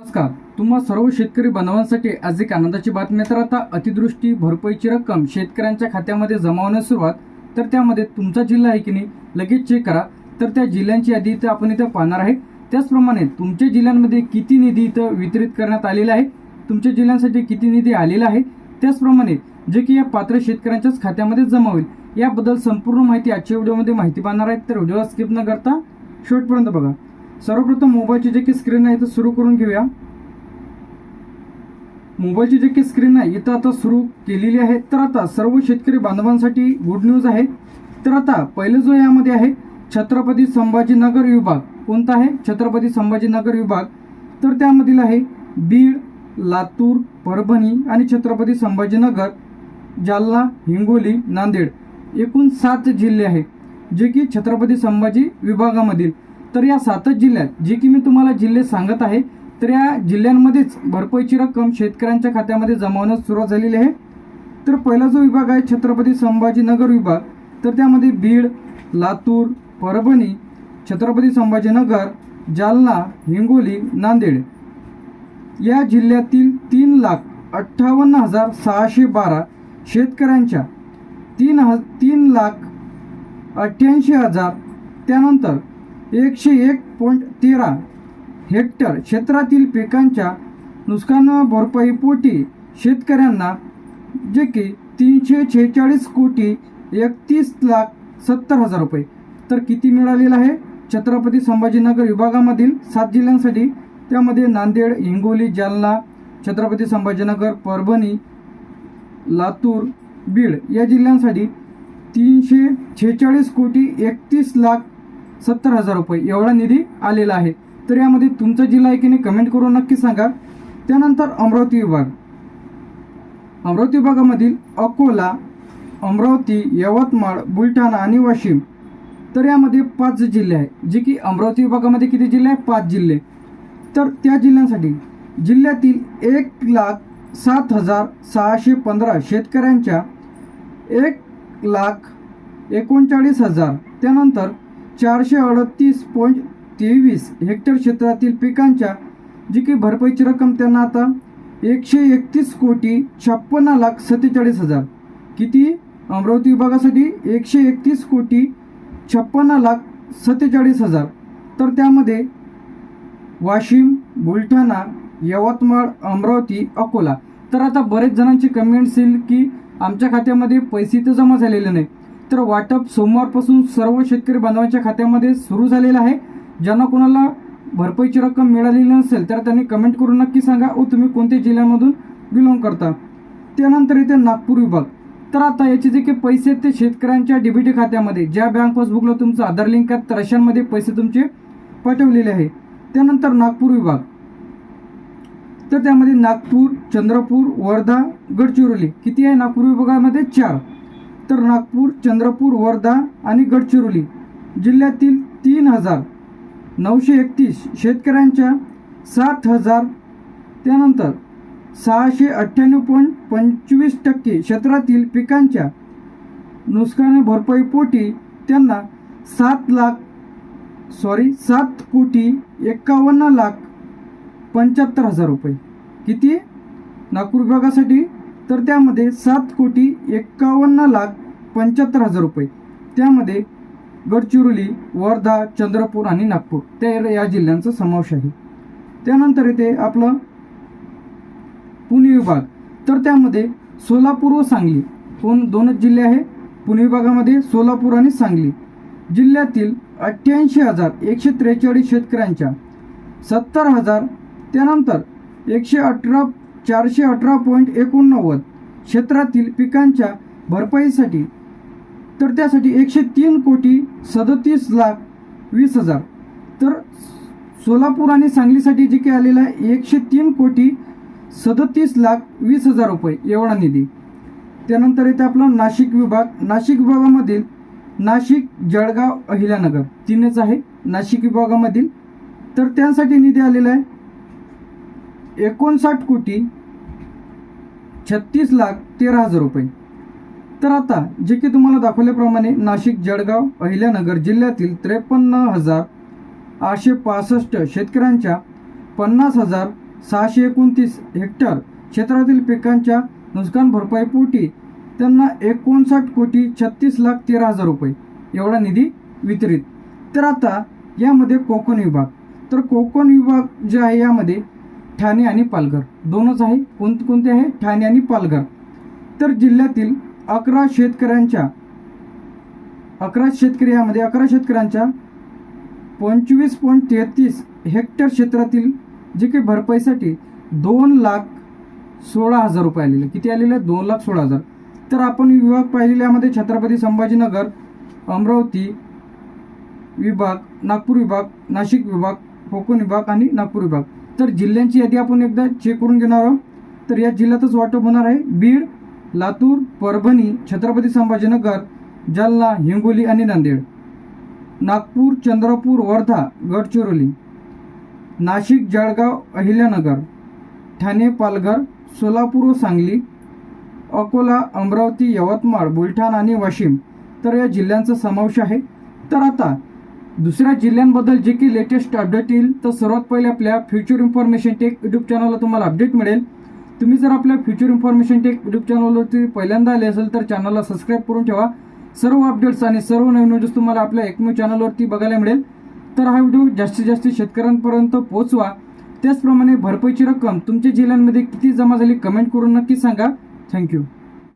नमस्कार. तुम्हा सर्व शेतकरी बांधवांसाठी आज एक आनंदाची बातमी तर आता अतिदृष्टी भरपाईची रक्कम शेतकऱ्यांच्या खात्यामध्ये जमा होण्यास सुरुवात. तर त्यामध्ये तुमचा जिल्हा आहे की नाही लगेच चेक करा. तर त्या जिल्ह्यांची यादी इथं आपण इथं पाहणार आहे. त्याचप्रमाणे तुमच्या जिल्ह्यांमध्ये किती निधी इथं वितरित करण्यात आलेला आहे? तुमच्या जिल्ह्यांसाठी किती निधी आलेला आहे? त्याचप्रमाणे जे की या पात्र शेतकऱ्यांच्याच खात्यामध्ये जमा होईल याबद्दल संपूर्ण माहिती आजच्या व्हिडिओमध्ये माहिती पाहणार आहेत. तर व्हिडिओला स्किप न करता शेवटपर्यंत बघा. सर्वप्रथम मोबाईलची जे की स्क्रीन आहे इथं सुरू करून घेऊया. मोबाईलची जे काही स्क्रीन आहे इथं आता सुरू केलेली आहे. तर आता सर्व शेतकरी बांधवांसाठी गुड न्यूज आहे. तर आता पहिलं जो यामध्ये आहे छत्रपती संभाजीनगर विभाग. कोणता आहे? छत्रपती संभाजीनगर विभाग. तर त्यामधील आहे बीड लातूर परभणी आणि छत्रपती संभाजीनगर जालना हिंगोली नांदेड. एकूण सात जिल्हे आहेत जे की छत्रपती संभाजी विभागामधील. तर या सातच जिल्ह्यात जे की मी तुम्हाला जिल्हे सांगत आहे तर या जिल्ह्यांमध्येच भरपाईची रक्कम शेतकऱ्यांच्या खात्यामध्ये जमा होण्यास सुरुवात झालेली आहे. तर पहिला जो विभाग आहे छत्रपती संभाजीनगर विभाग. तर त्यामध्ये बीड लातूर परभणी छत्रपती संभाजीनगर जालना हिंगोली नांदेड. या जिल्ह्यातील तीन लाख अठ्ठावन्न हजार सहाशे बारा शेतकऱ्यांच्या तीन ह तीन लाख अठ्ठ्याऐंशी हजार त्यानंतर एकशे एक पॉईंट तेरा हेक्टर क्षेत्रातील पिकांच्या नुकसान भरपाईपोटी शेतकऱ्यांना जे की तीनशे छेचाळीस कोटी एकतीस लाख सत्तर हजार रुपये. तर किती मिळालेलं आहे? छत्रपती संभाजीनगर विभागामधील सात जिल्ह्यांसाठी. त्यामध्ये नांदेड हिंगोली जालना छत्रपती संभाजीनगर परभणी लातूर बीड या जिल्ह्यांसाठी तीनशे छेचाळीस कोटी एकतीस लाख सत्तर हजार रुपये. एवढा निधी आलेला आहे. तर यामध्ये तुमचा जिल्हा आहे की नाही कमेंट करून नक्की सांगा. त्यानंतर अमरावती विभाग. अमरावती विभागामधील अकोला अमरावती यवतमाळ बुलढाणा आणि वाशिम. तर यामध्ये पाच जिल्हे आहेत. जे की अमरावती विभागामध्ये किती जिल्हे आहेत? पाच जिल्हे. तर त्या जिल्ह्यांसाठी जिल्ह्यातील एक लाख सात हजार सहाशे पंधरा शेतकऱ्यांच्या एक लाख एकोणचाळीस हजार. त्यानंतर चारशे अडतीस पॉईंट तेवीस हेक्टर क्षेत्रातील पिकांच्या जी काही भरपाईची रक्कम त्यांना आता एकशे एकतीस कोटी छप्पन्न लाख सत्तेचाळीस हजार. किती? अमरावती विभागासाठी एकशे एकतीस कोटी छप्पन्न लाख सत्तेचाळीस हजार. तर त्यामध्ये वाशिम बुलढाणा यवतमाळ अमरावती अकोला. तर आता बरेच जणांची कमेंट्स येईल की आमच्या खात्यामध्ये पैसे तर जमा झालेले नाही तर वाटप सोमवारपासून सर्व शेतकरी बांधवांच्या खात्यामध्ये सुरू झालेलं आहे. ज्यांना कोणाला भरपाईची रक्कम मिळालेली नसेल तर त्यांनी कमेंट करून नक्की सांगा. व तुम्ही कोणत्या जिल्ह्यामधून बिलॉंग करता? त्यानंतर इथे नागपूर विभाग. तर आता याचे जे काही पैसे आहेत ते शेतकऱ्यांच्या डीबीटी खात्यामध्ये ज्या बँक पासबुकला तुमचं आधार लिंक आहे तर अशांमध्ये पैसे तुमचे पाठवलेले आहे. त्यानंतर नागपूर विभाग. तर त्यामध्ये नागपूर चंद्रपूर वर्धा गडचिरोली किती आहे नागपूर विभागामध्ये? चार. तर नागपूर चंद्रपूर वर्धा आणि गडचिरोली जिल्ह्यातील तीन हजार नऊशे एकतीस शेतकऱ्यांच्या सात हजार त्यानंतर सहाशे अठ्ठ्याण्णव पॉईंट पंचवीस टक्के क्षेत्रातील पिकांच्या नुकसान भरपाईपोटी त्यांना सात लाख सॉरी सात कोटी एकावन्न लाख पंच्याहत्तर हजार रुपये. किती? नागपूर विभागासाठी तर त्यामध्ये सात कोटी एकावन्न लाख पंच्याहत्तर हजार रुपये. त्यामध्ये गडचिरोली वर्धा चंद्रपूर आणि नागपूर त्या या जिल्ह्यांचा समावेश आहे. त्यानंतर येते आपलं पुणे विभाग. तर त्यामध्ये सोलापूर व सांगली कोण दोनच जिल्हे आहे? पुणे विभागामध्ये सोलापूर आणि सांगली. जिल्ह्यातील अठ्ठ्याऐंशी हजार एकशे त्रेचाळीस शेतकऱ्यांच्या सत्तर हजार त्यानंतर एकशे अठरा चारशे अठरा पॉईंट एकोणनव्वद क्षेत्रातील पिकांच्या भरपाईसाठी तर त्यासाठी एकशे तीन कोटी सदतीस लाख वीस हजार. तर सोलापूर आणि सांगलीसाठी जे काही आलेलं आहे एकशे तीन कोटी सदतीस लाख वीस हजार रुपये एवढा निधी. त्यानंतर येते आपला नाशिक विभाग. नाशिक विभागामधील नाशिक जळगाव अहिल्यानगर तीनच आहे. नाशिक विभागामधील. तर त्यासाठी निधी आलेला आहे एकोणसाठ कोटी छत्तीस लाख तेरा हजार रुपये. तर आता जे की तुम्हाला दाखवल्याप्रमाणे नाशिक जळगाव अहिल्यानगर जिल्ह्यातील त्रेपन्न हजार आठशे पासष्ट शेतकऱ्यांच्या पन्नास हजार सहाशे एकोणतीस हेक्टर क्षेत्रातील पिकांच्या नुकसान भरपाईपोटी त्यांना एकोणसाठ कोटी छत्तीस लाख तेरा हजार रुपये एवढा निधी वितरित. तर आता यामध्ये कोकण विभाग. तर कोकण विभाग जे आहे यामध्ये ठाणे आणि पालघर. दोनच आहे. कोणते कोणते आहे? ठाणे आणि पालघर. तर जिल्ह्यातील अकरा शेतकऱ्यांच्या अकरा शेतकरी यामध्ये अकरा शेतकऱ्यांच्या पंचवीस पॉईंट तेहतीस हेक्टर क्षेत्रातील जे काही भरपाईसाठी दोन लाख सोळा हजार रुपये आलेले. किती आलेले? दोन लाख सोळा हजार. तर आपण विभाग पाहिलेल्यामध्ये छत्रपती संभाजीनगर अमरावती विभाग नागपूर विभाग नाशिक विभाग कोकण विभाग आणि नागपूर विभाग. तर जिल्ह्यांची यादी आपण एकदा चेक करून घेणार आहोत. तर या जिल्ह्यातच वाटप होणार आहे. बीड लातूर परभणी छत्रपती संभाजीनगर जालना हिंगोली आणि नांदेड. नागपूर चंद्रपूर वर्धा गडचिरोली. नाशिक जळगाव अहिल्यानगर. ठाणे पालघर सोलापूर व सांगली. अकोला अमरावती यवतमाळ बुलढाणा आणि वाशिम. तर या जिल्ह्यांचा समावेश आहे. तर आता दुसऱ्या जिल्ह्यांबद्दल जे की लेटेस्ट अपडेट येईल तर सर्वात पहिले आपल्या फ्युचर इन्फॉर्मेशन टेक यूट्यूब चॅनलला तुम्हाला अपडेट मिळेल. तुम्ही जर आपल्या फ्युचर इन्फॉर्मेशन टेक यूट्यूब चॅनलवरती पहिल्यांदा आले असेल तर चॅनलला सबस्क्राईब करून ठेवा. सर्व अपडेट्स आणि सर्व नवीन व्हिडिओज तुम्हाला आपल्या एकमेव चॅनलवरती बघायला मिळेल. तर हा व्हिडिओ जास्तीत जास्त शेतकऱ्यांपर्यंत पोहोचवा. त्याचप्रमाणे भरपाईची रक्कम तुमच्या जिल्ह्यांमध्ये किती जमा झाली कमेंट करून नक्की सांगा. थँक्यू